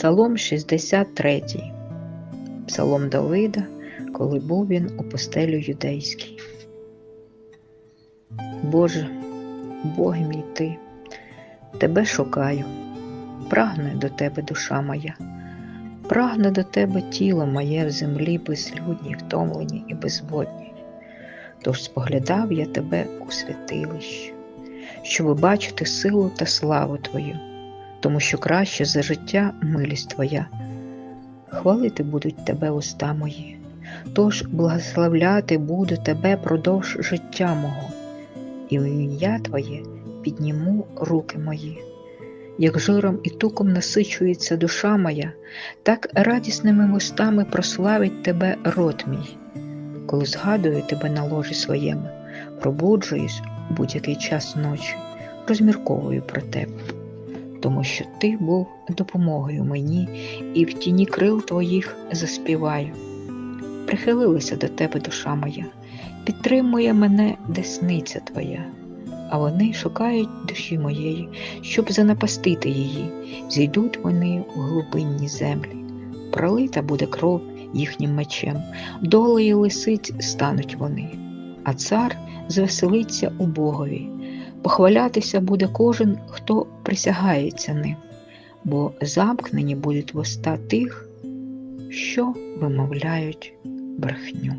Псалом 63. Псалом Давида, коли був він у пустелю юдейській. Боже, Боги мій ти, Тебе шукаю, прагне до Тебе душа моя, прагне до Тебе тіло моє в землі безлюдній, втомлені і безводні. Тож споглядав я Тебе у святилищі, щоб бачити силу та славу Твою, тому що краще за життя милість Твоя. Хвалити будуть Тебе уста мої, тож благословляти буду Тебе продовж життя мого, і в ім'я Твоє підніму руки мої. Як жиром і туком насичується душа моя, так радісними вустами прославить Тебе рот мій. Коли згадую Тебе на ложі своєму, пробуджуюсь будь-який час ночі, розмірковую про Тебе, тому що Ти був допомогою мені і в тіні крил Твоїх заспіваю. Прихилилася до Тебе душа моя, підтримує мене десниця Твоя а вони шукають душі моєї, щоб занапастити її, зійдуть вони в глибинні землі. Пролита буде кров їхнім мечем, долею лисиць стануть вони, а цар звеселиться у Богові, похвалятися буде кожен, хто присягається ним, бо замкнені будуть вуста тих, що вимовляють брехню.